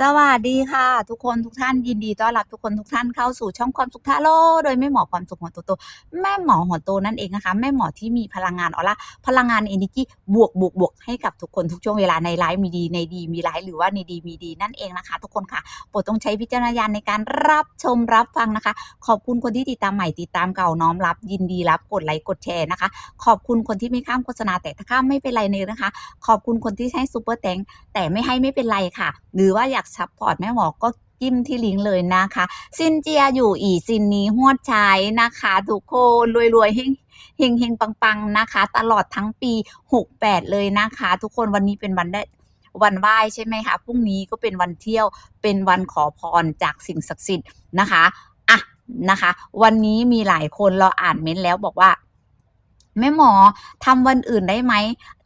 สวัสดีค่ะ ทุกคนทุกท่านยินดีต้อนรับทุกคนทุกท่านเข้าสู่ช่องความสุขทาโร่โดยแม่หมอความสุขหัวโตๆแม่หมอหัวโตนั่นเองนะคะ แม่หมอที่มีพลังงานออร่าพลังงานเอเนจีบวกบวกบวกให้กับทุกคนทุกช่วงเวลาในไลฟ์มีดีในดีมีไลฟ์หรือว่าในดีมีดีนั่นเองนะคะ ทุกคนค่ะโปรดต้องใช้วิจารณญาณในการรับชมรับฟังนะคะ ขอบคุณคนที่ติดตามใหม่ติดตามเก่าน้อมรับ ยินดีรับกดไลค์กดแชร์นะคะ ขอบคุณคนที่ไม่ข้ามโฆษณาแต่ถ้าข้ามไม่เป็นไรเลยนะคะ ขอบคุณคนที่ให้ซูเปอร์แตงแต่ไม่ให้ไม่เป็นไรค่ะ หรือว่าอยากซัพพอร์ตแม่หมอก็จิ้มที่ลิงก์เลยนะคะ ซินเจียอยู่อีซินนี้หวดใช้นะคะ ทุกคนรวยๆเฮงเฮงเฮงปังๆนะคะ ตลอดทั้งปี 68 เลยนะคะ ทุกคนวันนี้เป็นวันได้วันไหว้ใช่ไหมคะพรุ่งนี้ก็เป็นวันเที่ยวเป็นวันขอพรจากสิ่งศักดิ์สิทธิ์นะคะอะนะคะ วันนี้มีหลายคนเราอ่านเม้นต์แล้วบอกว่า แม่หมอทำวันอื่นได้ไหม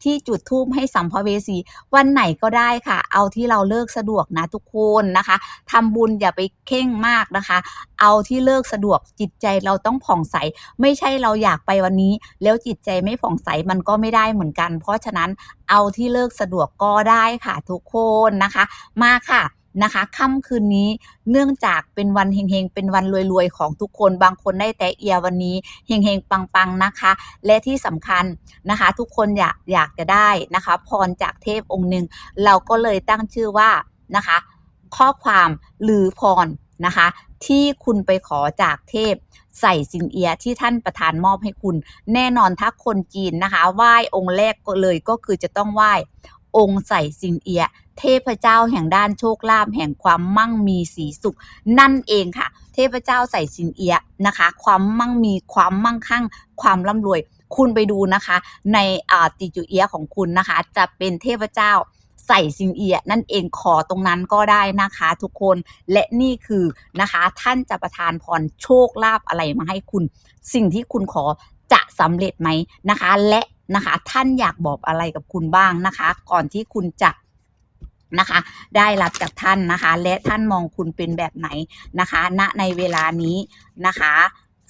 ที่จุดทูปให้สัมภเวสี วันไหนก็ได้ค่ะ เอาที่เราเลิกสะดวกนะทุกคนนะคะทำบุญอย่าไปเข่งมากนะคะ เอาที่เลิกสะดวกจิตใจเราต้องผ่องใส ไม่ใช่เราอยากไปวันนี้ แล้วจิตใจไม่ผ่องใสมันก็ไม่ได้เหมือนกัน เพราะฉะนั้นเอาที่เลิกสะดวกก็ได้ค่ะทุกคนนะคะ มาค่ะ นะคะค่ำคืนนี้เนื่องจากเป็นวันเฮงๆ เป็นวันรวยๆ ของทุกคน บางคนได้แต่เอียวันนี้เฮงๆ ปังๆ นะคะ และที่สำคัญนะคะ ทุกคนอยากอยากจะได้นะคะ พรจากเทพองค์หนึ่ง เราก็เลยตั้งชื่อว่านะคะ ข้อความหรือพรนะคะ ที่คุณไปขอจากเทพใส่สินเอียที่ท่านประทานมอบให้คุณ แน่นอนถ้าคนจีนนะคะไหว้องค์แรกก็เลยก็คือจะต้องไหว้ องค์ใส่สิงเอียะเทพเจ้าแห่งด้านโชคลาภแห่งความมั่งมีสีสุข นั่นเองค่ะ เทพเจ้าใส่สิงเอียะนะคะ ความมั่งมีความมั่งคั่ง ความร่ำรวย คุณไปดูนะคะ ในอ่าติจูเอียะของคุณนะคะ จะเป็นเทพเจ้าใส่สิงเอียะนั่นเองขอตรงนั้นก็ได้นะคะ ทุกคนและนี่คือนะคะ ท่านจะประทานพรโชคลาภอะไรมาให้คุณ สิ่งที่คุณขอจะสำเร็จไหมนะคะ และ นะคะ ท่านอยากบอกอะไรกับคุณบ้างนะคะ ก่อนที่คุณจะนะคะ ได้รับจากท่านนะคะ และท่านมองคุณเป็นแบบไหนนะคะณในเวลานี้นะคะ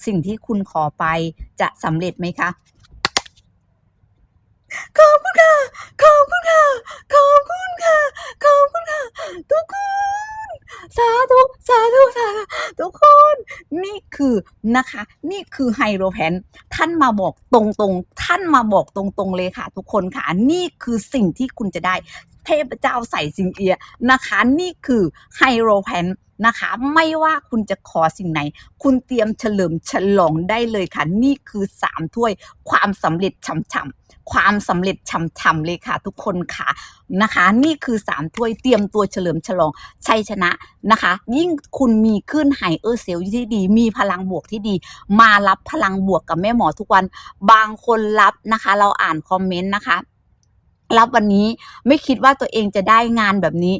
สิ่งที่คุณขอไปจะสำเร็จไหมคะขอบคุณค่ะ ขอบคุณค่ะ ขอบคุณค่ะ ขอบคุณค่ะ ทุกคน สาธุ สาธุ สาธุ ทุกคน นี่คือนะคะ นี่คือไฮโรแพน ท่านมาบอกตรงๆ ท่านมาบอกตรงๆเลยค่ะ ทุกคนค่ะ นี่คือสิ่งที่คุณจะได้ เทพเจ้าใส่สิงเอียะนะคะ นี่คือไฮโรแพน นะคะ ไม่ว่าคุณจะขอสิ่งไหน คุณเตรียมเฉลิมฉลองได้เลยค่ะ นี่คือสามถ้วย ความสำเร็จช่ำๆความสำเร็จช่ำๆเลยค่ะ ทุกคนค่ะนะคะ นี่คือสามถ้วยเตรียมตัวเฉลิมฉลองชัยชนะนะคะ ยิ่งคุณมีขึ้นไฮเออร์เซลที่ดี มีพลังบวกที่ดี มารับพลังบวกกับแม่หมอทุกวัน บางคนรับนะคะ เราอ่านคอมเมนต์นะคะรับวันนี้ไม่คิดว่าตัวเองจะได้งานแบบนี้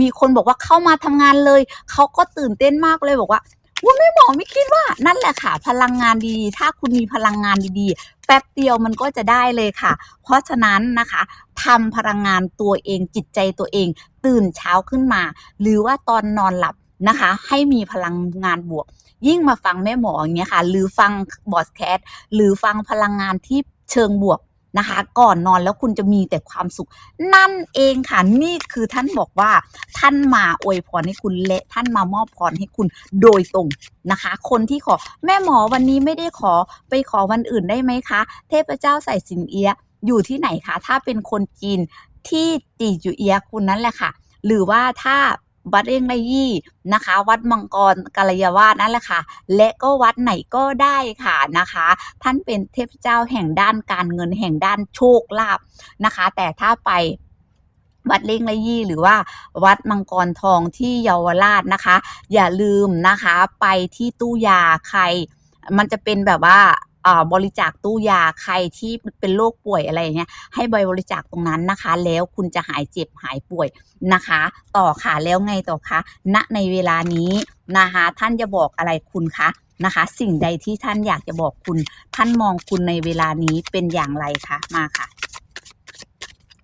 มีคนบอกว่าเข้ามาทำงานเลย เขาก็ตื่นเต้นมากเลยบอกว่าว่าไม่หมอไม่คิดว่า นั่นแหละค่ะ พลังงานดีๆ ถ้าคุณมีพลังงานดีๆ แป๊บเดียวมันก็จะได้เลยค่ะ เพราะฉะนั้นนะคะทำพลังงานตัวเองจิตใจตัวเอง ตื่นเช้าขึ้นมา หรือว่าตอนนอนหลับนะคะ ให้มีพลังงานบวก ยิ่งมาฟังแม่หมออย่างเงี้ยค่ะ หรือฟังบอสแคสหรือฟังพลังงานที่เชิงบวก นะคะ ก่อนนอนแล้วคุณจะมีแต่ความสุข นั่นเองค่ะนี่คือท่านบอกว่า ท่านมาอวยพรให้คุณและท่านมามอบพรให้คุณโดยตรงนะคะ คนที่ขอแม่หมอวันนี้ไม่ได้ขอไปขอวันอื่นได้ไหมคะ เทพเจ้าใส่สินเอียอยู่ที่ไหนคะ ถ้าเป็นคนจีนที่ตีจูเอียคุณนั่นแหละค่ะ หรือว่าถ้า วัดเองไรยี่นะคะ วัดมังกรกาลยาวาสนั่นแหละค่ะ และก็วัดไหนก็ได้ค่ะนะคะ ท่านเป็นเทพเจ้าแห่งด้านการเงินแห่งด้านโชคลาภนะคะ แต่ถ้าไปวัดเล่งละยี่หรือว่าวัดมังกรทองที่เยาวราชนะคะ อย่าลืมนะคะไปที่ตู้ยาใคร มันจะเป็นแบบว่า บริจาคตู้ยาใครที่เป็นโรคป่วยอะไรเงี้ยให้ไปบริจาคตรงนั้นนะคะ แล้วคุณจะหายเจ็บหายป่วยนะคะ ต่อค่ะแล้วไงต่อคะณในเวลานี้นะคะท่านจะบอกอะไรคุณคะนะคะ สิ่งใดที่ท่านอยากจะบอกคุณ ท่านมองคุณในเวลานี้เป็นอย่างไรคะมาค่ะ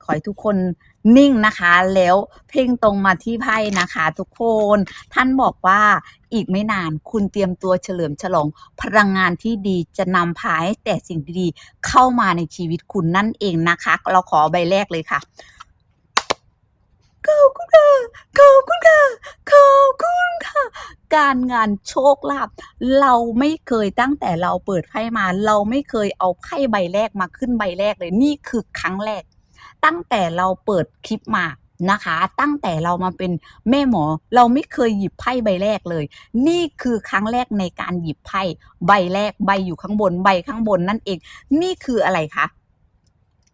ขอให้ทุกคน นิ่งนะคะ แล้วเพ่งตรงมาที่ไพ่นะคะ ทุกคน ท่านบอกว่าอีกไม่นานคุณเตรียมตัวเฉลิมฉลองพลังงานที่ดีจะนำพาให้แต่สิ่งดีๆเข้ามาในชีวิตคุณนั่นเองนะคะ เราขอใบแรกเลยค่ะขอบคุณค่ะขอบคุณค่ะการงานโชคลาภเราไม่เคยตั้งแต่เราเปิดไพ่มา เราไม่เคยเอาไพ่ใบแรกมาขึ้นใบแรกเลยนี่คือครั้งแรก ตั้งแต่เราเปิดคลิปมานะคะ ตั้งแต่เรามาเป็นแม่หมอ เราไม่เคยหยิบไพ่ใบแรกเลย นี่คือครั้งแรกในการหยิบไพ่ใบแรกใบอยู่ข้างบนใบข้างบนนั่นเอง นี่คืออะไรคะ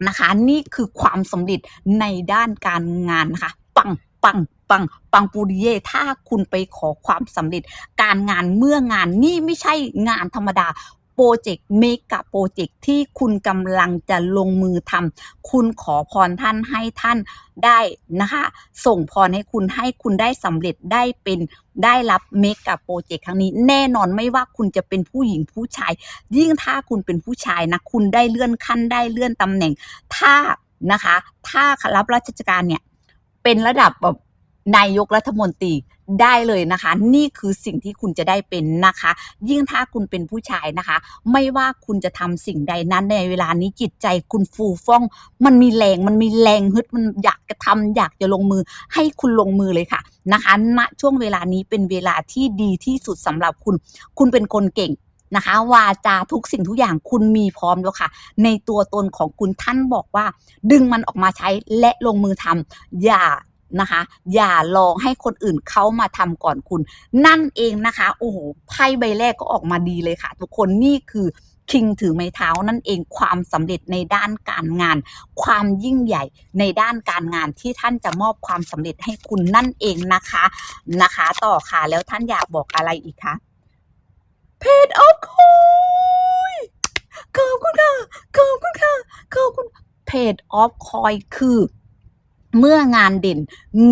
นะคะนี่คือความสำเร็จในด้านการงานนะคะปังปังปังปังปูริเยถ้าคุณไปขอความสำเร็จ การงานเมื่องานนี่ไม่ใช่งานธรรมดา โปรเจกต์เมกะโปรเจกต์ที่คุณกำลังจะลงมือทำคุณขอพรท่านให้ท่านได้นะคะ ส่งพรให้คุณให้คุณได้สำเร็จได้เป็นได้รับเมกะโปรเจกต์ครั้งนี้ แน่นอนไม่ว่าคุณจะเป็นผู้หญิงผู้ชาย ยิ่งถ้าคุณเป็นผู้ชายนะคุณได้เลื่อนขั้นได้เลื่อนตำแหน่ง ถ้านะคะ ถ้ารับราชการเนี่ยเป็นระดับแบบ นายกรัฐมนตรีได้เลยนะคะ นี่คือสิ่งที่คุณจะได้เป็นนะคะ ยิ่งถ้าคุณเป็นผู้ชายนะคะ ไม่ว่าคุณจะทำสิ่งใดนั้นในเวลานี้จิตใจคุณฟูฟ่อง มันมีแรงมันมีแรงฮึดมันอยากจะทำอยากจะลงมือให้คุณลงมือเลยค่ะนะคะณช่วงเวลานี้เป็นเวลาที่ดีที่สุดสำหรับคุณ คุณเป็นคนเก่งนะคะ วาจาทุกสิ่งทุกอย่างคุณมีพร้อมแล้วค่ะ ในตัวตนของคุณท่านบอกว่า ดึงมันออกมาใช้และลงมือทำอย่า นะคะ อย่าลองให้คนอื่นเขามาทำก่อนคุณ นั่นเองนะคะโอ้โหไพ่ใบแรกก็ออกมาดีเลยค่ะ ทุกคนนี่คือคิงถือไม้เท้านั่นเองความสำเร็จในด้านการงาน ความยิ่งใหญ่ในด้านการงานที่ท่านจะมอบความสำเร็จให้คุณนั่นเองนะคะนะคะ ต่อค่ะแล้วท่านอยากบอกอะไรอีกคะเพจออฟคอยขอบคุณค่ะขอบคุณค่ะขอบคุณเพจออฟคอยคือ เมื่องานเด่น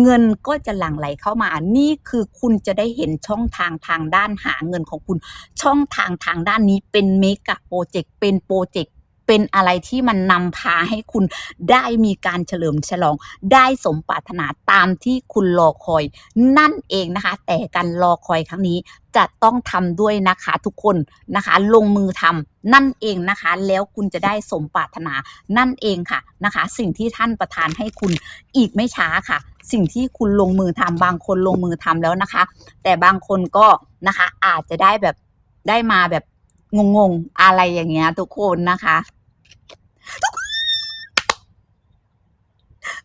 เงินก็จะหลั่งไหลเข้ามา นี่คือคุณจะได้เห็นช่องทางทางด้านหาเงินของคุณ ช่องทางทางด้านนี้เป็นเมกะโปรเจกต์เป็นโปรเจกต์ เป็นอะไรที่มันนำพาให้คุณได้มีการเฉลิมฉลอง ได้สมปรารถนาตามที่คุณรอคอย นั่นเองนะคะ แต่การรอคอยครั้งนี้จะต้องทำด้วยนะคะทุกคนนะคะ ลงมือทำนั่นเองนะคะ แล้วคุณจะได้สมปรารถนานั่นเองค่ะนะคะ สิ่งที่ท่านประทานให้คุณอีกไม่ช้าค่ะ สิ่งที่คุณลงมือทำบางคนลงมือทำแล้วนะคะ แต่บางคนก็นะคะอาจจะได้แบบได้มาแบบงงๆ อะไรอย่างเงี้ยทุกคนนะคะ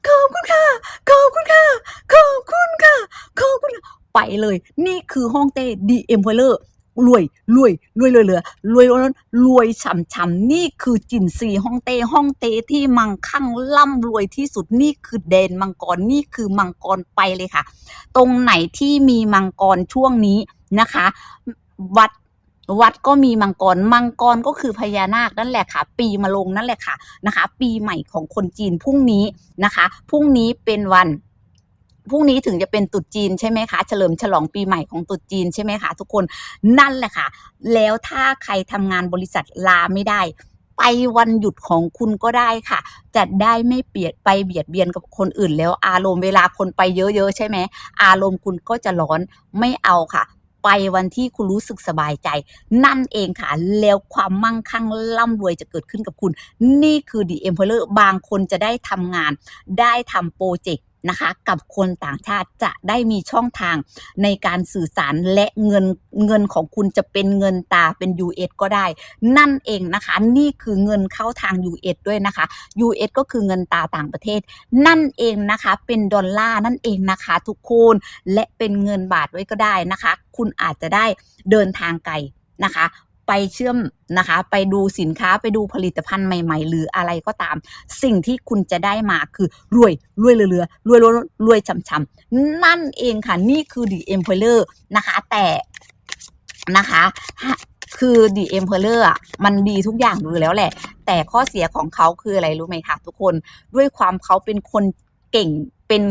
ขอบคุณค่ะ ขอบคุณค่ะ ขอบคุณค่ะ ขอบคุณไปเลย นี่คือห้องเต้ดีเอ็มเพเลอร์รวยรวยรวยเลยเหลือรวยรวยรวยฉ่ำฉ่ำนี่คือจินซีห้องเต้ห้องเต้ที่มังคั่งร่ำรวยที่สุดนี่คือเดนมังกรนี่คือมังกรไปเลยค่ะ ตรงไหนที่มีมังกรช่วงนี้นะคะ วัด วัดก็มีมังกร มังกรก็คือพญานาคนั่นแหละค่ะ ปีมะลงนั่นแหละค่ะนะคะ ปีใหม่ของคนจีนพรุ่งนี้นะคะพรุ่งนี้เป็นวันพรุ่งนี้ถึงจะเป็นตรุษจีนใช่ไหมคะเฉลิมฉลองปีใหม่ของตรุษจีนใช่ไหมคะทุกคนนั่นแหละค่ะ แล้วถ้าใครทำงานบริษัทลาไม่ได้ไปวันหยุดของคุณก็ได้ค่ะ จะได้ไม่เบียดไปเบียดเบียนกับคนอื่นแล้วอารมณ์เวลาคนไปเยอะๆใช่ไหมอารมณ์คุณก็จะร้อนไม่เอาค่ะ ไปวันที่คุณรู้สึกสบายใจ นั่นเองค่ะ แล้วความมั่งคั่งร่ำรวยจะเกิดขึ้นกับคุณ นี่คือ The Emperor บางคนจะได้ทำงาน ได้ทำโปรเจกต์ นะคะ กับคนต่างชาติจะได้มีช่องทางในการสื่อสารและเงินเงินของคุณจะเป็นเงินตาเป็น US ก็ได้ นั่นเองนะคะ นี่คือเงินเข้าทาง US ด้วยนะคะ US ก็คือเงินตาต่างประเทศ นั่นเองนะคะเป็นดอลลาร์นั่นเองนะคะทุกคนและเป็นเงินบาทไว้ก็ได้นะคะ คุณอาจจะได้เดินทางไกลนะคะ ไปเชื่อมนะคะ ไปดูสินค้าไปดูผลิตภัณฑ์ใหม่ ๆ หรืออะไรก็ตาม สิ่งที่คุณจะได้มาคือรวยรวยเรือๆรวยรวยรวยช่ำๆนั่นเองค่ะ นี่คือ The Emperor นะคะ แต่นะคะคือ The Emperor อะมันดีทุกอย่างอยู่แล้วแหละ แต่ข้อเสียของเขาคืออะไรรู้ไหมคะทุกคนด้วยความเขาเป็นคนเก่งเป็น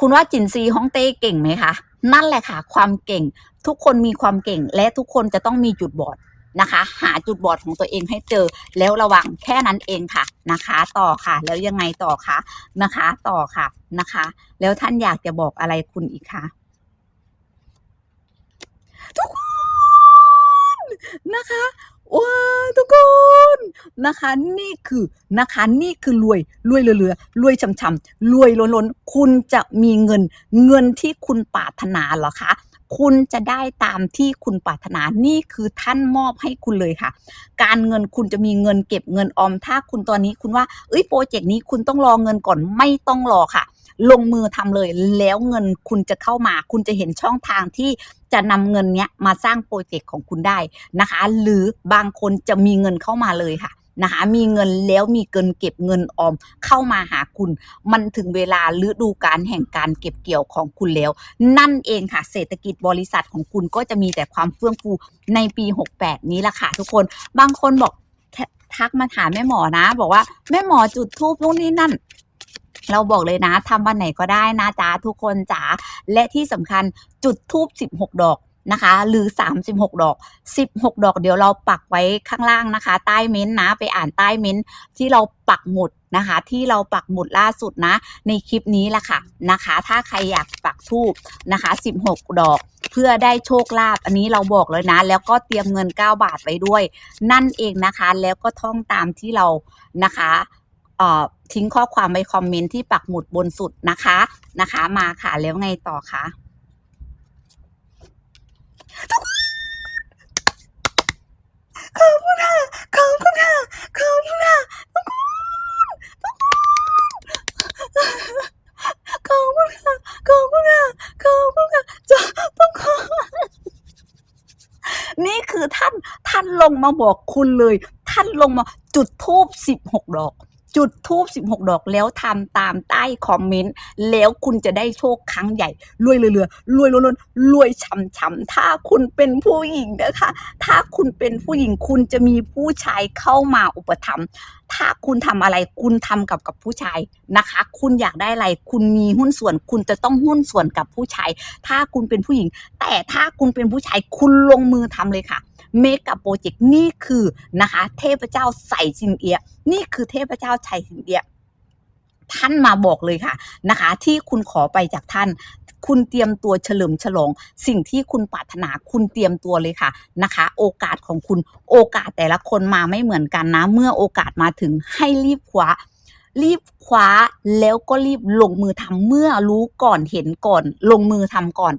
คุณว่าจินซีฮ่องเต้เก่งไหมคะ นั่นแหละค่ะ ความเก่ง ทุกคนมีความเก่งและทุกคนจะต้องมีจุดบอด นะคะ หาจุดบอดของตัวเองให้เจอ แล้วระวังแค่นั้นเองค่ะนะคะ ต่อค่ะ แล้วยังไงต่อคะนะคะ ต่อค่ะนะคะ แล้วท่านอยากจะบอกอะไรคุณอีกคะทุกคนนะคะว้าทุกคนนะคะนี่คือนะคะนี่คือรวยรวยเหลือๆรวยช่ำๆรวยล้นๆคุณจะมีเงินเงินที่คุณปรารถนาเหรอคะ คุณจะได้ตามที่คุณปรารถนานี่คือท่านมอบให้คุณเลยค่ะ การเงินคุณจะมีเงินเก็บเงินออมถ้าคุณตอนนี้คุณว่าเอ้ยโปรเจกต์นี้คุณต้องรอเงินก่อนไม่ต้องรอค่ะ ลงมือทำเลยแล้วเงินคุณจะเข้ามา คุณจะเห็นช่องทางที่จะนำเงินเนี้ยมาสร้างโปรเจกต์ของคุณได้นะคะ หรือบางคนจะมีเงินเข้ามาเลยค่ะ นะคะมีเงินแล้วมีเกินเก็บเงินออมเข้ามาหาคุณ มันถึงเวลาฤดูการแห่งการเก็บเกี่ยวของคุณแล้ว นั่นเองค่ะ เศรษฐกิจบริษัทของคุณก็จะมีแต่ความเฟื่องฟูในปี 68 นี้ละค่ะทุกคนบางคนบอกทักมาถามแม่หมอนะ บอกว่าแม่หมอจุดทูปนู่นนี่นั่นเราบอกเลยนะทำวันไหนก็ได้นะจ๊ะทุกคนจ๋าและที่สำคัญจุดทูบ16 ดอก นะคะ หรือ 36 ดอก 16 ดอกเดี๋ยวเราปักไว้ข้างล่างนะคะ ใต้เม้นต์นะไปอ่านใต้เม้นต์ที่เราปักหมุดนะคะ ที่เราปักหมุดล่าสุดนะ ในคลิปนี้แหละค่ะนะคะ ถ้าใครอยากปักทูบนะคะ 16 ดอกเพื่อได้โชคลาภอันนี้เราบอกเลยนะ แล้วก็เตรียมเงิน 9 บาทไว้ด้วย นั่นเองนะคะ แล้วก็ท่องตามที่เรานะคะเอ่อทิ้งข้อความไปคอมเมนต์ที่ปักหมุดบนสุดนะคะนะคะ มาค่ะแล้วไงต่อคะ ขอบคุณค่ะ ขอบคุณค่ะ ขอบคุณค่ะขอบคุณค่ะ ขอบคุณค่ะ ขอบคุณค่ะจะต้องขอนี่คือท่าน ท่านลงมาบอกคุณเลย ท่านลงมาจุดทูบสิบหกดอก จุดทูบสิบหกดอกแล้วทำตามใต้คอมเมนต์ แล้วคุณจะได้โชคครั้งใหญ่ รวยเรือๆรวยรวยรวยรวยช่ำๆถ้าคุณเป็นผู้หญิงนะคะ ถ้าคุณเป็นผู้หญิงคุณจะมีผู้ชายเข้ามาอุปถัมภ์ถ้าคุณทำอะไรคุณทำกับกับผู้ชายนะคะ คุณอยากได้อะไร คุณมีหุ้นส่วน คุณจะต้องหุ้นส่วนกับผู้ชาย ถ้าคุณเป็นผู้หญิง แต่ถ้าคุณเป็นผู้ชาย คุณลงมือทำเลยค่ะ เมกับโปรเจกต์นี่คือนะคะ เทพเจ้าใส่ซินเอีย นี่คือเทพเจ้าชัยซินเอียท่านมาบอกเลยค่ะนะคะ ที่คุณขอไปจากท่าน คุณเตรียมตัวเฉลิมฉลอง สิ่งที่คุณปรารถนาคุณเตรียมตัวเลยค่ะนะคะ โอกาสของคุณโอกาสแต่ละคนมาไม่เหมือนกันนะ เมื่อโอกาสมาถึงให้รีบคว้ารีบคว้าแล้วก็รีบลงมือทำเมื่อรู้ก่อนเห็นก่อน ลงมือทำก่อน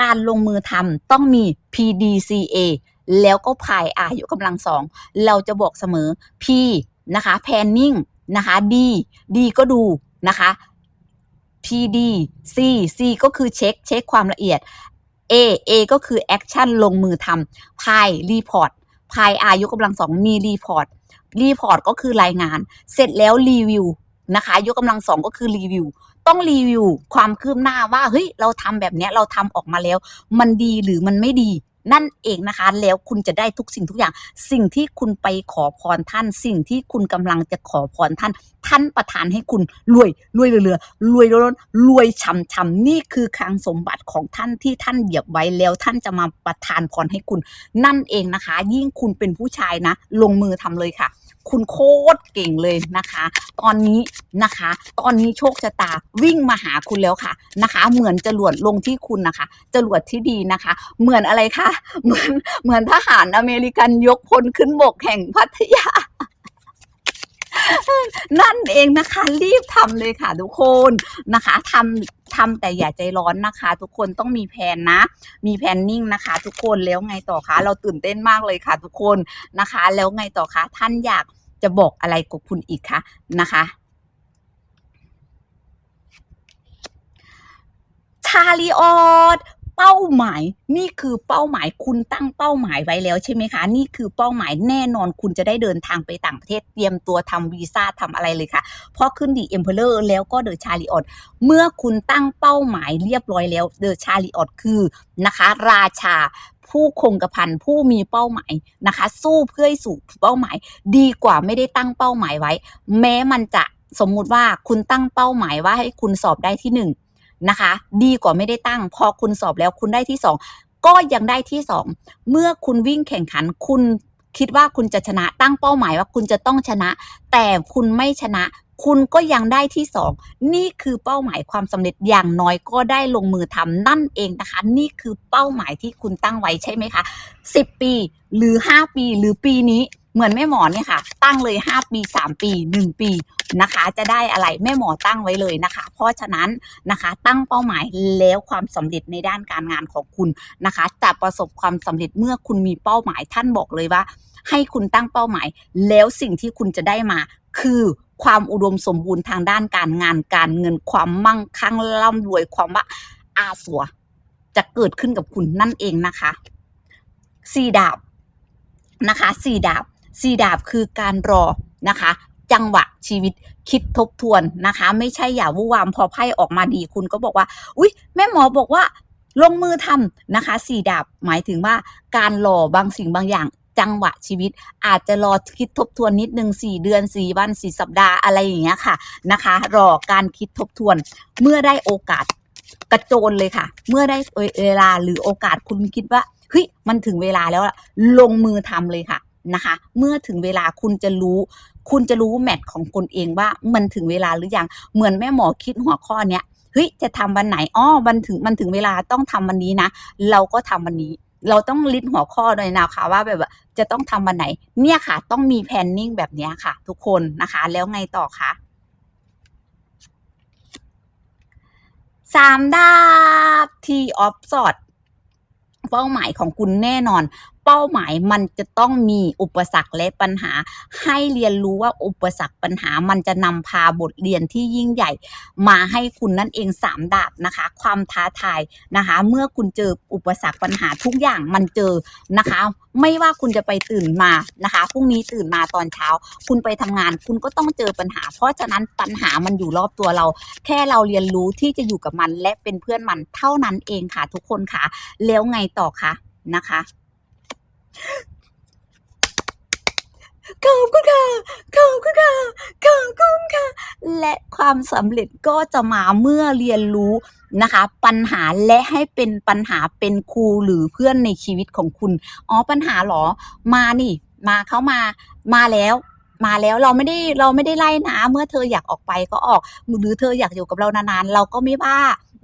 การลงมือทำต้องมี PDCA แล้วก็พายอายุกำลังสองเราจะบอกเสมอ P นะคะ planning นะคะ D D ก็ดูนะคะ PD C C ก็คือเช็คเช็คความละเอียด A A ก็คือ action ลงมือทำพายรีพอร์ตพายอายุกำลังสองมีรีพอร์ตรีพอร์ตก็คือรายงาน เสร็จแล้วรีวิวนะคะยกกำลังสองก็คือรีวิวต้องรีวิวความคืบหน้าว่าเฮ้ยเราทำแบบเนี้ยเราทำออกมาแล้ว มันดีหรือมันไม่ดี นั่นเองนะคะ แล้วคุณจะได้ทุกสิ่งทุกอย่าง สิ่งที่คุณไปขอพรท่าน สิ่งที่คุณกำลังจะขอพรท่าน ท่านประทานให้คุณรวยรวยเรือรวยล้นรวยช่ำฉ่ำนี่คือคลังสมบัติของท่านที่ท่านเหยียบไว้แล้วท่านจะมาประทานพรให้คุณ นั่นเองนะคะ ยิ่งคุณเป็นผู้ชายนะ ลงมือทำเลยค่ะ คุณโคตรเก่งเลยนะคะ ตอนนี้นะคะ ตอนนี้โชคชะตาวิ่งมาหาคุณแล้วค่ะนะคะ เหมือนจรวดลงที่คุณนะคะจรวดที่ดีนะคะ เหมือนอะไรคะเหมือนเหมือนทหารอเมริกันยกพลขึ้นบกแห่งพัทยา นั่นเองนะคะ รีบทำเลยค่ะทุกคนนะคะทำทำแต่อย่าใจร้อนนะคะ ทุกคนต้องมีแผนนะ มีแพนนิ่งนะคะ ทุกคนแล้วไงต่อคะเราตื่นเต้นมากเลยค่ะ ทุกคนนะคะ แล้วไงต่อคะท่านอยากจะบอกอะไรกับคุณอีกคะนะคะชาลีออด เป้าหมายนี่คือเป้าหมายคุณตั้งเป้าหมายไว้แล้วใช่ไหมคะ นี่คือเป้าหมายแน่นอนคุณจะได้เดินทางไปต่างประเทศเตรียมตัวทำวีซ่าทำอะไรเลยค่ะ เพราะขึ้นดีเอ็มเพลอร์แล้วก็เดอะชาลีออดเมื่อคุณตั้งเป้าหมายเรียบร้อยแล้วเดอะชาลีออดคือนะคะ ราชาผู้คงกระพันผู้มีเป้าหมายนะคะ สู้เพื่อให้สู่เป้าหมาย ดีกว่าไม่ได้ตั้งเป้าหมายไว้ แม้มันจะสมมุติว่าคุณตั้งเป้าหมายว่าให้คุณสอบได้ที่หนึ่ง นะคะ ดีกว่าไม่ได้ตั้ง พอคุณสอบแล้วคุณได้ที่สองก็ยังได้ที่สองเมื่อคุณวิ่งแข่งขันคุณคิดว่าคุณจะชนะตั้งเป้าหมายว่าคุณจะต้องชนะ แต่คุณไม่ชนะ คุณก็ยังได้ที่สองนี่คือเป้าหมายความสำเร็จอย่างน้อยก็ได้ลงมือทำนั่นเองนะคะ นี่คือเป้าหมายที่คุณตั้งไว้ใช่ไหมคะ10 ปีหรือ 5 ปีหรือปีนี้ เหมือนแม่หมอเนี่ยค่ะ ตั้งเลย 5 ปี 3 ปี 1 ปีนะคะ จะได้อะไรแม่หมอตั้งไว้เลยนะคะ เพราะฉะนั้นนะคะ ตั้งเป้าหมายแล้วความสำเร็จในด้านการงานของคุณนะคะ จะประสบความสำเร็จเมื่อคุณมีเป้าหมายท่านบอกเลยว่า ให้คุณตั้งเป้าหมาย แล้วสิ่งที่คุณจะได้มา คือความอุดมสมบูรณ์ทางด้านการงานการเงินความมั่งคั่งร่ำรวยความว่าอาสัวจะเกิดขึ้นกับคุณนั่นเองนะคะสี่ดาบนะคะสี่ดาบ สี่ดาบคือการรอนะคะ จังหวะชีวิตคิดทบทวนนะคะ ไม่ใช่อย่าวุ่วามพอไพ่ออกมาดีคุณก็บอกว่า อุ๊ย แม่หมอบอกว่าลงมือทำนะคะสี่ดาบหมายถึงว่าการรอบางสิ่งบางอย่างจังหวะชีวิต อาจจะรอคิดทบทวนนิดนึงสี่เดือนสี่วันสี่สัปดาห์อะไรอย่างเงี้ยค่ะนะคะ รอการคิดทบทวน เมื่อได้โอกาสกระโจนเลยค่ะ เมื่อได้เวลาหรือโอกาสคุณคิดว่าเฮ้ยมันถึงเวลาแล้วล่ะลงมือทำเลยค่ะ นะคะ เมื่อถึงเวลาคุณจะรู้ คุณจะรู้แมทของคนเองว่ามันถึงเวลาหรือยัง เหมือนแม่หมอคิดหัวข้อเนี้ยเฮ้ยจะทำวันไหนอ้อมันถึงมันถึงเวลาต้องทำวันนี้นะ เราก็ทำวันนี้ เราต้องลิสต์หัวข้อเลยนะคะว่าแบบว่าจะต้องทำวันไหน เนี่ยค่ะ ต้องมีแพนนิ่งแบบนี้ค่ะ ทุกคนนะคะ แล้วไงต่อคะสามดาบทีออฟสอดเป้าหมายของคุณแน่นอน เป้าหมายมันจะต้องมีอุปสรรคและปัญหา ให้เรียนรู้ว่าอุปสรรคปัญหามันจะนำพาบทเรียนที่ยิ่งใหญ่ มาให้คุณนั่นเองสามดาบนะคะ ความท้าทายนะคะ เมื่อคุณเจออุปสรรคปัญหาทุกอย่างมันเจอนะคะ ไม่ว่าคุณจะไปตื่นมานะคะพรุ่งนี้ตื่นมาตอนเช้า คุณไปทำงาน คุณก็ต้องเจอปัญหา เพราะฉะนั้นปัญหามันอยู่รอบตัวเรา แค่เราเรียนรู้ที่จะอยู่กับมันและเป็นเพื่อนมันเท่านั้นเองค่ะทุกคนค่ะ แล้วไงต่อคะนะคะ ขอบคุณค่ะขอบคุณค่ะขอบคุณค่ะ และความสำเร็จก็จะมาเมื่อเรียนรู้นะคะ ปัญหาและให้เป็นปัญหาเป็นครูหรือเพื่อนในชีวิตของคุณ อ๋อปัญหาหรอ มานี่ มาเข้ามา มาแล้วมาแล้วเราไม่ได้เราไม่ได้ไล่นะเมื่อเธออยากออกไปก็ออกหรือเธออยากอยู่กับเรานานๆ เราก็ไม่ว่า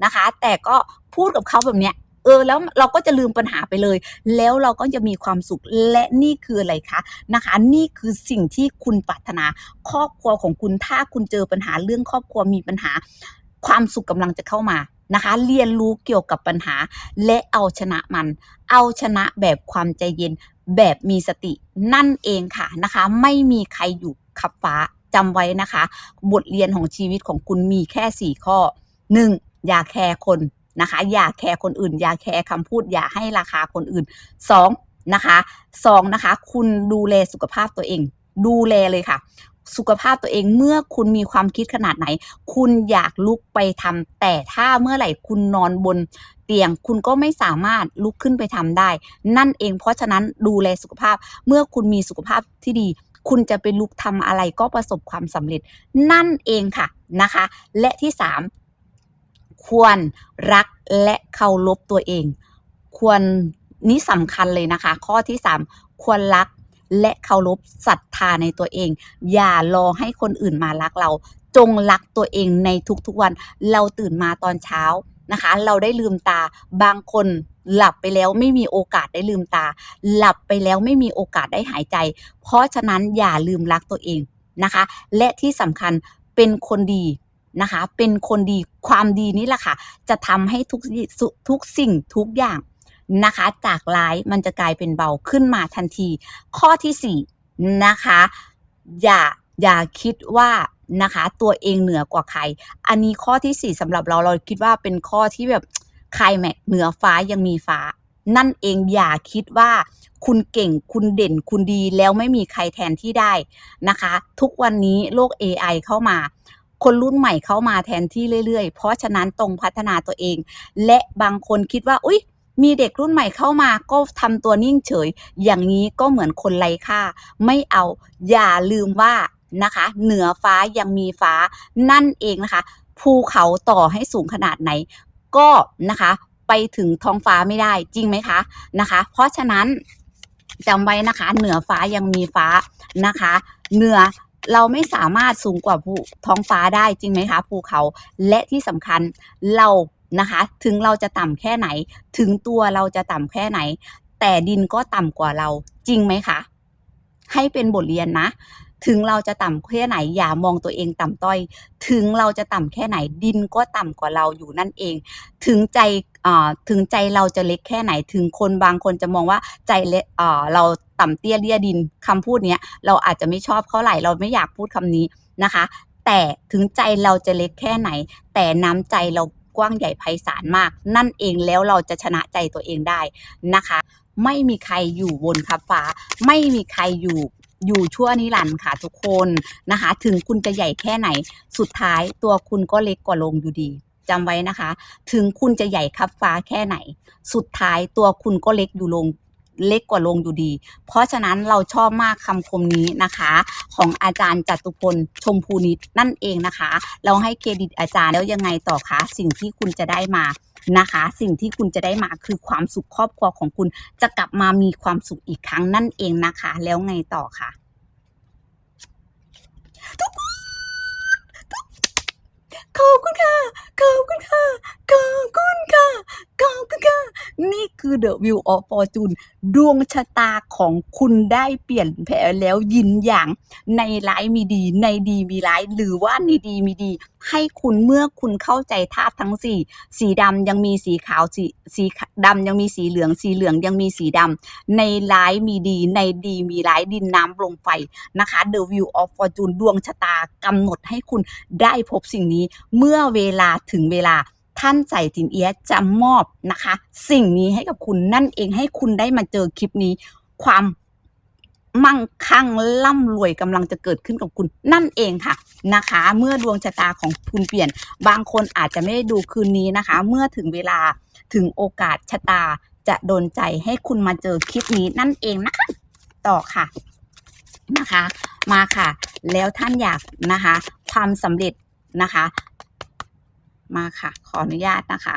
นะคะ แต่ก็พูดกับเขาแบบเนี้ย ออแล้วเราก็จะลืมปัญหาไปเลย แล้วเราก็จะมีความสุขและนี่คืออะไรคะนะคะ นี่คือสิ่งที่คุณปรารถนา ครอบครัวของคุณถ้าคุณเจอปัญหาเรื่องครอบครัวมีปัญหา ความสุขกำลังจะเข้ามานะคะ เรียนรู้เกี่ยวกับปัญหา และเอาชนะมัน เอาชนะแบบความใจเย็นแบบมีสตินั่นเองค่ะนะคะ ไม่มีใครอยู่ขับฟ้าจำไว้นะคะ บทเรียนของชีวิตของคุณมีแค่สี่ข้อหนึ่งอย่าแคร์คน นะคะ อย่าแคร์คนอื่น อย่าแคร์คำพูด อย่าให้ราคาคนอื่นสองนะคะสองนะคะ คุณดูแลสุขภาพตัวเอง ดูแลเลยค่ะ สุขภาพตัวเองเมื่อคุณมีความคิดขนาดไหน คุณอยากลุกไปทำแต่ถ้าเมื่อไหร่คุณนอนบนเตียงคุณก็ไม่สามารถลุกขึ้นไปทำได้ นั่นเองเพราะฉะนั้นดูแลสุขภาพเมื่อคุณมีสุขภาพที่ดี คุณจะไปลุกทำอะไรก็ประสบความสำเร็จ นั่นเองค่ะนะคะ และที่สาม ควรรักและเคารพตัวเอง ควรนี่สำคัญเลยนะคะ ข้อที่สามควรรักและเคารพศรัทธาในตัวเอง อย่ารอให้คนอื่นมารักเรา จงรักตัวเองในทุกๆวัน เราตื่นมาตอนเช้านะคะ เราได้ลืมตาบางคนหลับไปแล้วไม่มีโอกาสได้ลืมตา หลับไปแล้วไม่มีโอกาสได้หายใจ เพราะฉะนั้นอย่าลืมรักตัวเองนะคะ และที่สำคัญเป็นคนดี นะคะ เป็นคนดีความดีนี่แหละค่ะ จะทำให้ทุกทุกสิ่งทุกอย่างนะคะ จากร้ายมันจะกลายเป็นเบาขึ้นมาทันที ข้อที่สี่นะคะ อย่าอย่าคิดว่านะคะตัวเองเหนือกว่าใคร อันนี้ข้อที่สี่สำหรับเราเราคิดว่าเป็นข้อที่แบบใครแม็กเหนือฟ้ายังมีฟ้า นั่นเองอย่าคิดว่าคุณเก่งคุณเด่นคุณดีแล้วไม่มีใครแทนที่ได้นะคะ ทุกวันนี้โลก AI เข้ามา คนรุ่นใหม่เข้ามาแทนที่เรื่อยๆ เพราะฉะนั้นตรงพัฒนาตัวเอง และบางคนคิดว่า อุ๊ย มีเด็กรุ่นใหม่เข้ามาก็ทำตัวนิ่งเฉย อย่างนี้ก็เหมือนคนไร้ค่า ไม่เอาอย่าลืมว่านะคะ เหนือฟ้ายังมีฟ้านั่นเองนะคะ ภูเขาต่อให้สูงขนาดไหน ก็นะคะไปถึงท้องฟ้าไม่ได้จริงไหมคะนะคะ เพราะฉะนั้นจำไว้นะคะ เหนือฟ้ายังมีฟ้านะคะ เหนือ เราไม่สามารถสูงกว่าภูท้องฟ้าได้จริงไหมคะภูเขาและที่สำคัญเรานะคะ ถึงเราจะต่ำแค่ไหน ถึงตัวเราจะต่ำแค่ไหน แต่ดินก็ต่ำกว่าเราจริงไหมคะ ให้เป็นบทเรียนนะ ถึงเราจะต่ำแค่ไหนอย่ามองตัวเองต่ำต้อย ถึงเราจะต่ำแค่ไหนดินก็ต่ำกว่าเราอยู่นั่นเอง ถึงใจถึงใจเราจะเล็กแค่ไหน ถึงคนบางคนจะมองว่าใจเล็กเราต่ำเตี้ยเลี่ยดินคำพูดเนี้ยเราอาจจะไม่ชอบเท่าไหร่เราไม่อยากพูดคำนี้นะคะ แต่ถึงใจเราจะเล็กแค่ไหน แต่น้ำใจเรากว้างใหญ่ไพศาลมาก นั่นเองแล้วเราจะชนะใจตัวเองได้นะคะ ไม่มีใครอยู่บนคับฟ้า ไม่มีใครอยู่ อยู่ชั่วนิรันดร์ค่ะทุกคนนะคะ ถึงคุณจะใหญ่แค่ไหน สุดท้ายตัวคุณก็เล็กกว่าลงอยู่ดีจำไว้นะคะ ถึงคุณจะใหญ่คับฟ้าแค่ไหน สุดท้ายตัวคุณก็เล็กอยู่ลงเล็กกว่าลงอยู่ดี เพราะฉะนั้นเราชอบมากคำคมนี้นะคะ ของอาจารย์จตุพลชมพูนิตนั่นเองนะคะ เราให้เครดิตอาจารย์แล้วยังไงต่อคะสิ่งที่คุณจะได้มา นะคะ สิ่งที่คุณจะได้มาคือความสุขครอบครัวของคุณจะกลับมามีความสุขอีกครั้งนั่นเองนะคะ แล้วไงต่อคะ ขอบคุณค่ะ ขอบคุณค่ะ ขอบคุณค่ะ ขอบคุณค่ะ นี่คือ The View of Fortune ดวงชะตาของคุณได้เปลี่ยนแผลแล้วยินอย่างในร้ายมีดี ในดีมีร้าย หรือว่าในดีมีดี ให้คุณเมื่อคุณเข้าใจธาตุทั้งสี่ สีดำยังมีสีขาว สีสีดำยังมีสีเหลือง สีเหลืองยังมีสีดำ ในร้ายมีดี ในดีมีร้าย ดินน้ำลมไฟนะคะ The View of Fortune ดวงชะตากำหนดให้คุณได้พบสิ่งนี้เมื่อเวลาถึงเวลาท่านใส่จินเอียจะมอบนะคะ สิ่งนี้ให้กับคุณนั่นเองให้คุณได้มาเจอคลิปนี้ ความมั่งคั่งร่ำรวยกำลังจะเกิดขึ้นกับคุณนั่นเองค่ะนะคะ เมื่อดวงชะตาของคุณเปลี่ยน บางคนอาจจะไม่ได้ดูคืนนี้นะคะ เมื่อถึงเวลาถึงโอกาสชะตาจะโดนใจให้คุณมาเจอคลิปนี้นั่นเองนะคะ ต่อค่ะนะคะ มาค่ะ แล้วท่านอยากนะคะ ความสำเร็จนะคะ มาค่ะ ขออนุญาตนะคะ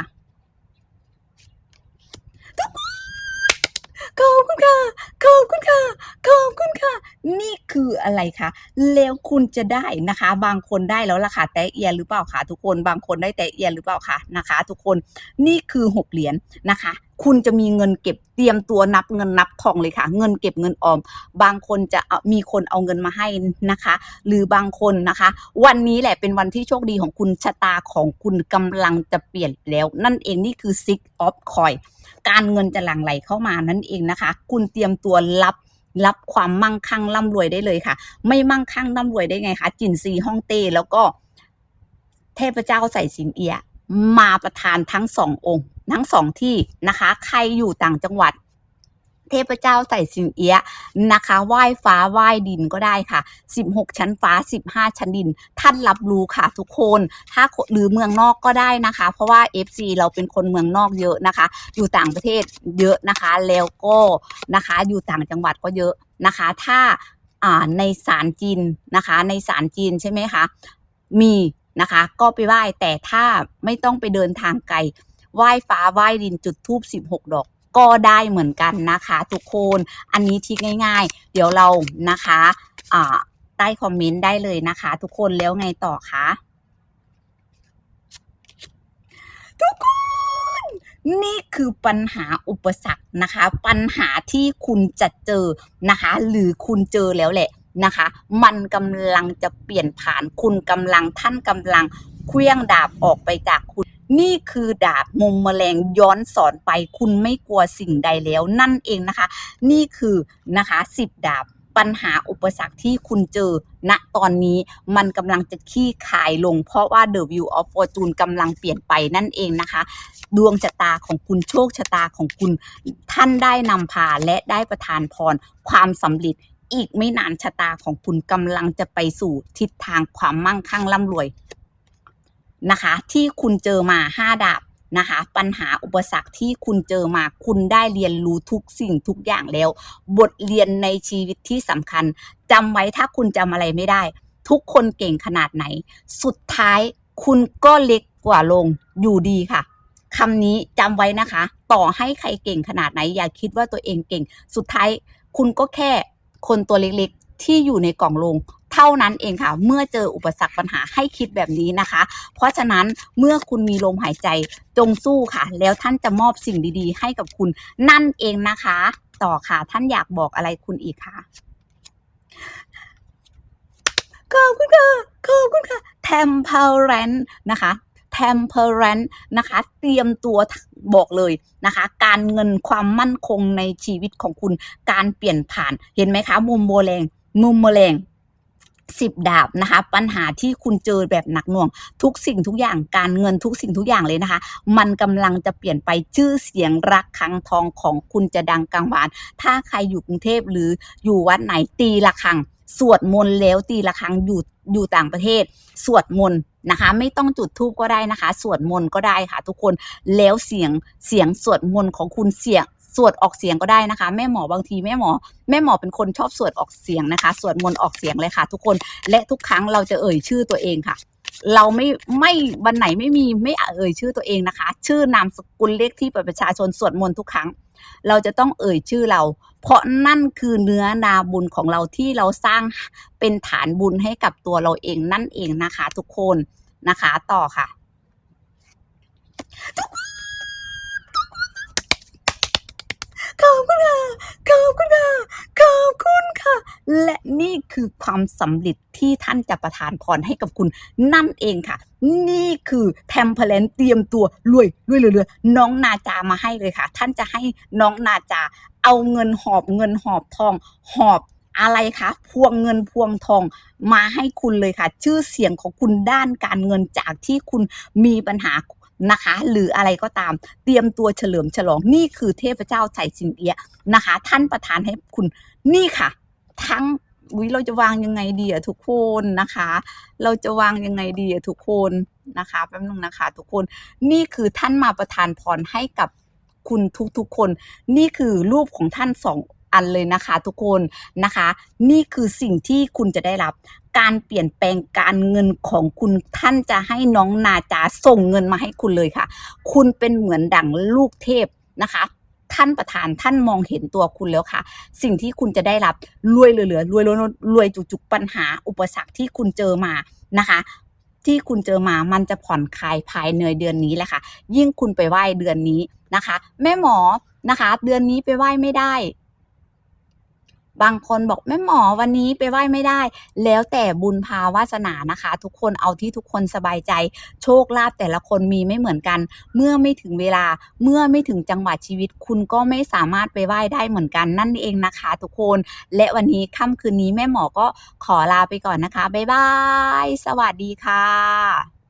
ขอบคุณค่ะ ขอบคุณค่ะ ขอบคุณค่ะ นี่คืออะไรคะ แล้วคุณจะได้นะคะ บางคนได้แล้วล่ะค่ะ แต่เอียหรือเปล่าคะทุกคน บางคนได้แต่เอียหรือเปล่าคะนะคะ ทุกคน นี่คือหกเหรียญนะคะ คุณจะมีเงินเก็บเตรียมตัวนับเงินนับทองเลยค่ะ เงินเก็บเงินออม บางคนจะเอามีคนเอาเงินมาให้นะคะ หรือบางคนนะคะ วันนี้แหละเป็นวันที่โชคดีของคุณชะตาของคุณกำลังจะเปลี่ยนแล้ว นั่นเองนี่คือ six of coin การเงินจะหลั่งไหลเข้ามานั่นเองนะคะ คุณเตรียมตัวรับรับความมั่งคั่งร่ำรวยได้เลยค่ะ ไม่มั่งคั่งร่ำรวยได้ไงคะจินซีฮ่องเต้แล้วก็ เทพเจ้าใส่สิงเอีย มาประทานทั้งสององค์ ทั้งสองที่นะคะ ใครอยู่ต่างจังหวัด เทพเจ้าใส่สิงเอียะนะคะไหว้ฟ้าไหว้ดินก็ได้ค่ะ 16 ชั้นฟ้า 15 ชั้นดิน ท่านรับรู้ค่ะทุกคนถ้าหรือเมืองนอกก็ได้นะคะ เพราะว่า FC เราเป็นคนเมืองนอกเยอะนะคะ อยู่ต่างประเทศเยอะนะคะ แล้วก็นะคะอยู่ต่างจังหวัดก็เยอะนะคะ ถ้าอ่าในศาลจีนนะคะ ในศาลจีนใช่ไหมคะมีนะคะก็ไปไหว้แต่ถ้าไม่ต้องไปเดินทางไกลไหว้ฟ้าไหว้ดินจุดทูบ16 ดอก ก็ได้เหมือนกันนะคะทุกคนอันนี้ทิกง่าย ๆ เดี๋ยวเรานะคะใต้คอมเมนต์ได้เลยนะคะ ทุกคนแล้วไงต่อคะทุกคนนี่คือปัญหาอุปสรรคนะคะ ปัญหาที่คุณจะเจอนะคะ หรือคุณเจอแล้วแหละนะคะ มันกำลังจะเปลี่ยนผ่านคุณกำลังท่านกำลังเคลื่องดาบออกไปจากคุณ นี่คือดาบมุมแมลงย้อนสอนไปคุณไม่กลัวสิ่งใดแล้วนั่นเองนะคะ นี่คือนะคะสิบดาบปัญหาอุปสรรคที่คุณเจอณตอนนี้มันกำลังจะขี้คายลง เพราะว่า The View of Fortune กำลังเปลี่ยนไปนั่นเองนะคะ ดวงชะตาของคุณโชคชะตาของคุณ ท่านได้นำพาและได้ประทานพรความสำเร็จอีกไม่นานชะตาของคุณกำลังจะไปสู่ทิศทางความมั่งคั่งร่ำรวย นะคะ ที่คุณเจอมาห้าดาบนะคะ ปัญหาอุปสรรคที่คุณเจอมาคุณได้เรียนรู้ทุกสิ่งทุกอย่างแล้ว บทเรียนในชีวิตที่สำคัญจำไว้ถ้าคุณจำอะไรไม่ได้ ทุกคนเก่งขนาดไหน สุดท้ายคุณก็เล็กกว่าลงอยู่ดีค่ะคำนี้จำไว้นะคะ ต่อให้ใครเก่งขนาดไหน อย่าคิดว่าตัวเองเก่ง สุดท้ายคุณก็แค่คนตัวเล็ก ที่อยู่ในกล่องลงเท่านั้นเองค่ะ เมื่อเจออุปสรรคปัญหาให้คิดแบบนี้นะคะ เพราะฉะนั้นเมื่อคุณมีลมหายใจจงสู้ค่ะ แล้วท่านจะมอบสิ่งดีๆ ให้กับคุณนั่นเองนะคะ ต่อค่ะท่านอยากบอกอะไรคุณอีกคะขอบคุณค่ะขอบคุณค่ะ temperance นะคะ temperance นะคะ เตรียมตัวบอกเลยนะคะ การเงินความมั่นคงในชีวิตของคุณ การเปลี่ยนผ่าน เห็นไหมคะ มุมโมแรง มุมโมแรงสิบดาบนะคะ ปัญหาที่คุณเจอแบบหนักหน่วง ทุกสิ่งทุกอย่างการเงินทุกสิ่งทุกอย่างเลยนะคะ มันกำลังจะเปลี่ยนไปชื่อเสียงรักครั้งทองของคุณจะดังกังวาน ถ้าใครอยู่กรุงเทพหรืออยู่วัดไหนตีละครังสวดมนต์แล้วตีละครังอยู่อยู่ต่างประเทศ สวดมนต์นะคะ ไม่ต้องจุดธูปก็ได้นะคะ สวดมนต์ก็ได้ค่ะ ทุกคนแล้วเสียงเสียงสวดมนต์ของคุณเสียง สวดออกเสียงก็ได้นะคะ แม่หมอบางทีแม่หมอ แม่หมอเป็นคนชอบสวดออกเสียงนะคะ สวดมนต์ออกเสียงเลยค่ะ ทุกคนและทุกครั้งเราจะเอ่ยชื่อตัวเองค่ะ เราไม่ไม่วันไหนไม่มีไม่เอ่ยชื่อตัวเองนะคะ ชื่อนามสกุลเลขที่ประชาชนสวดมนต์ทุกครั้ง เราจะต้องเอ่ยชื่อเรา เพราะนั่นคือเนื้อนาบุญของเราที่เราสร้างเป็นฐานบุญให้กับตัวเราเองนั่นเองนะคะ ทุกคนนะคะ ต่อค่ะ ขอบคุณค่ะ ขอบคุณค่ะ ขอบคุณค่ะ และนี่ คือความสำเร็จที่ท่านจะประทานพรให้กับคุณนั่นเองค่ะ นี่คือแทมเพลนเตรียมตัวรวยรวยรวยรวยน้องนาจามาให้เลยค่ะ ท่านจะให้น้องนาจา เอาเงินหอบเงินหอบทองหอบอะไรคะพวงเงินพวงทองมาให้คุณเลยค่ะ ชื่อเสียงของคุณด้านการเงินจากที่คุณมีปัญหานะคะ หรืออะไรก็ตาม เตรียมตัวเฉลิมฉลองนี่คือเทพเจ้าไฉสิงเอียนะคะ ท่านประทานให้คุณนี่ค่ะ ทั้ง วิเราจะวางยังไงดีอะทุกคนนะคะ เราจะวางยังไงดีอะทุกคนนะคะแป๊บนึงนะคะทุกคนนี่คือท่านมาประทานพรให้กับคุณทุกๆคน นี่คือรูปของท่านสองอันเลยนะคะทุกคนนะคะ นี่คือสิ่งที่คุณจะได้รับ การเปลี่ยนแปลงการเงินของคุณท่านจะให้น้องนาจาส่งเงินมาให้คุณเลยค่ะ คุณเป็นเหมือนดั่งลูกเทพนะคะ ท่านประธานท่านมองเห็นตัวคุณแล้วค่ะ สิ่งที่คุณจะได้รับรวยเหลือๆรวยๆรวยจุกๆปัญหา อุปสรรคที่คุณเจอมานะคะที่คุณเจอมา มันจะผ่อนคลายภายในเดือนนี้แหละค่ะ ยิ่งคุณไปไหว้เดือนนี้นะคะ แม่หมอนะคะ เดือนนี้ไปไหว้ไม่ได้ บางคนบอกแม่หมอวันนี้ไปไหว้ไม่ได้ แล้วแต่บุญภาวาสนานะคะ ทุกคนเอาที่ทุกคนสบายใจ โชคลาภแต่ละคนมีไม่เหมือนกัน เมื่อไม่ถึงเวลาเมื่อไม่ถึงจังหวะชีวิต คุณก็ไม่สามารถไปไหว้ได้เหมือนกันนั่นเองนะคะ ทุกคน และวันนี้ค่ำคืนนี้แม่หมอก็ขอลาไปก่อนนะคะบ๊ายบาย สวัสดีค่ะ